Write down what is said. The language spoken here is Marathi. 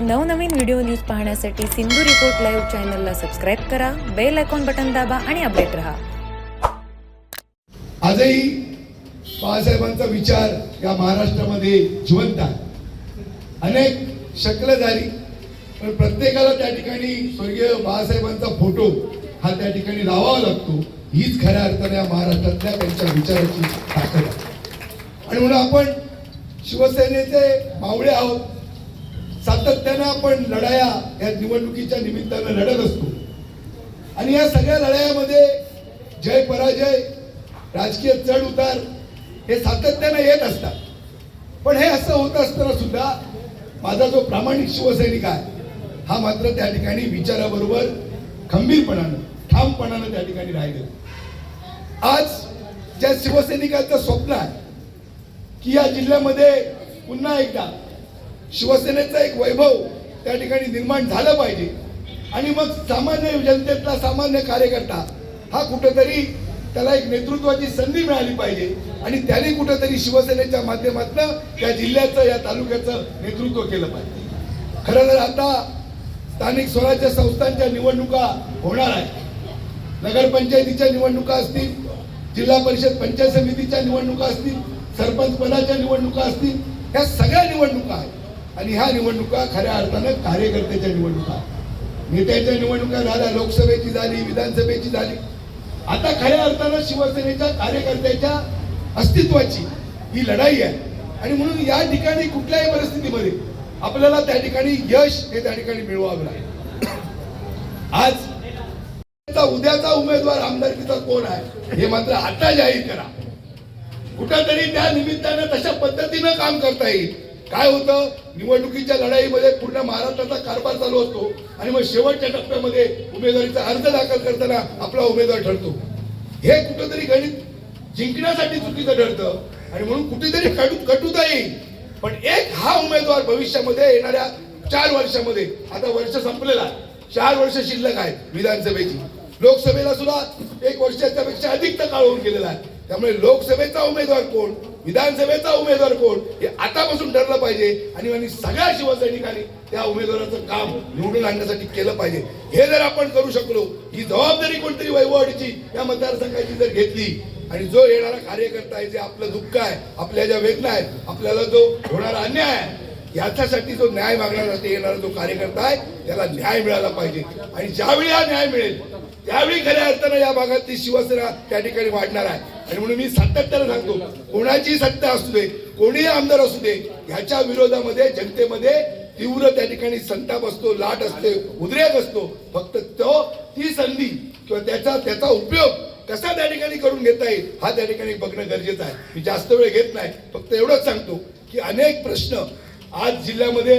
नवनवीन व्हिडिओ न्यूज पाहण्यासाठी सिंधू रिपोर्ट लाईव्ह चॅनलला सबस्क्राईब करा बेल आयकॉन बटन दाबा आणि अपडेट रहा. आजही बाळासाहेबांचा विचार या महाराष्ट्रामध्ये जिवंत आहे. अनेक शकलं झाली पण प्रत्येकाला त्या ठिकाणी स्वर्गीय बाळासाहेबांचा फोटो हा त्या ठिकाणी लावावा लागतो. हीच खऱ्या अर्थाने या महाराष्ट्रातल्या त्यांच्या विचाराची ताकद आहे. आणि म्हणून आपण शिवसेनेचे मावळे आहोत. सातत्यानं आपण लढाया या निवडणुकीच्या निमित्तानं लढत असतो. आणि या सगळ्या लढायामध्ये जय पराजय राजकीय चढ उतार हे सातत्यानं येत असतात. पण हे असं होत असताना सुद्धा माझा जो प्रामाणिक शिवसैनिक आहे हा मात्र त्या ठिकाणी विचाराबरोबर खंबीरपणानं ठामपणानं त्या ठिकाणी राहिलं आज ज्या शिवसैनिकाचं स्वप्न आहे की या जिल्ह्यामध्ये पुन्हा एकदा शिवसेनेचं एक वैभव त्या ठिकाणी निर्माण झालं पाहिजे. आणि मग सामान्य जनतेतला सामान्य कार्यकर्ता हा कुठंतरी त्याला एक नेतृत्वाची संधी मिळाली पाहिजे. आणि त्याने कुठंतरी शिवसेनेच्या माध्यमातून या जिल्ह्याचं या तालुक्याचं नेतृत्व केलं पाहिजे. खरं तर आता स्थानिक स्वराज्य संस्थांच्या निवडणुका होणार आहेत. नगरपंचायतीच्या निवडणुका असतील जिल्हा परिषद पंचायत समितीच्या निवडणुका असतील सरपंच पदाच्या निवडणुका असतील ह्या सगळ्या निवडणुका आहेत. आणि ह्या निवडणुका खऱ्या अर्थानं कार्यकर्त्याच्या निवडणुका. नेत्याच्या निवडणुका झाल्या लोकसभेची झाली विधानसभेची झाली. आता खऱ्या अर्थानं शिवसेनेच्या कार्यकर्त्याच्या अस्तित्वाची ही लढाई आहे. आणि म्हणून या ठिकाणी कुठल्याही परिस्थितीमध्ये आपल्याला त्या ठिकाणी यश हे त्या ठिकाणी मिळवावं लागेल. आज उद्याचा उमेदवार आमदारकीचा कोण आहे हे मात्र आता जाहीर करा. कुठंतरी त्या निमित्तानं तशा पद्धतीनं काम करता येईल. काय होतं? निवडणुकीच्या लढाईमध्ये पूर्ण महाराष्ट्राचा कारभार चालू असतो आणि मग शेवटच्या टप्प्यामध्ये उमेदवारीचा अर्ज दाखल करताना आपला उमेदवार ठरतो. हे कुठंतरी गणित जिंकण्यासाठी चुकीचं ठरतं आणि म्हणून कुठेतरी कटू कटूता येईल. पण एक हा उमेदवार भविष्यामध्ये येणाऱ्या चार वर्षामध्ये आता वर्ष संपलेला चार वर्ष शिल्लक आहेत विधानसभेची. लोकसभेला सुद्धा एक वर्षाच्या पेक्षा अधिक काळ होऊन गेलेला आहे. त्यामुळे लोकसभेचा उमेदवार कोण? विधानसभेचा उमेदवार कोण हे आतापासून ठरलं पाहिजे. आणि आणि सगळ्या शिवसैनिकांनी त्या उमेदवाराचं काम निवडून आणण्यासाठी केलं पाहिजे. हे जर आपण करू शकलो ही जबाबदारी कोणतरी वैभववाडीची या मतदारसंघाची जर घेतली आणि जो येणारा कार्यकर्ता आहे जे आपलं दुःख आहे आपल्या ज्या वेदना आहेत आपल्याला जो होणारा अन्याय आहे याच्यासाठी जो न्याय मागण्यासाठी येणारा जो कार्यकर्ता आहे त्याला न्याय मिळाला पाहिजे. आणि ज्यावेळी हा न्याय मिळेल त्यावेळी खऱ्या अर्थानं या भागातली शिवसेना त्या ठिकाणी वाढणार आहे. आणि म्हणून मी सातत्यानं सांगतो कोणाची सत्ता असू दे कोणीही आमदार असू दे ह्याच्या विरोधामध्ये जनतेमध्ये तीव्र त्या ठिकाणी संताप असतो लाट असते उद्रेक असतो. फक्त तो ती संधी किंवा त्याचा त्याचा उपयोग कसा त्या ठिकाणी करून घेता येईल हा त्या ठिकाणी बघणं गरजेचं आहे. मी जास्त वेळ घेत नाही फक्त एवढंच सांगतो की अनेक प्रश्न आज जिल्ह्यामध्ये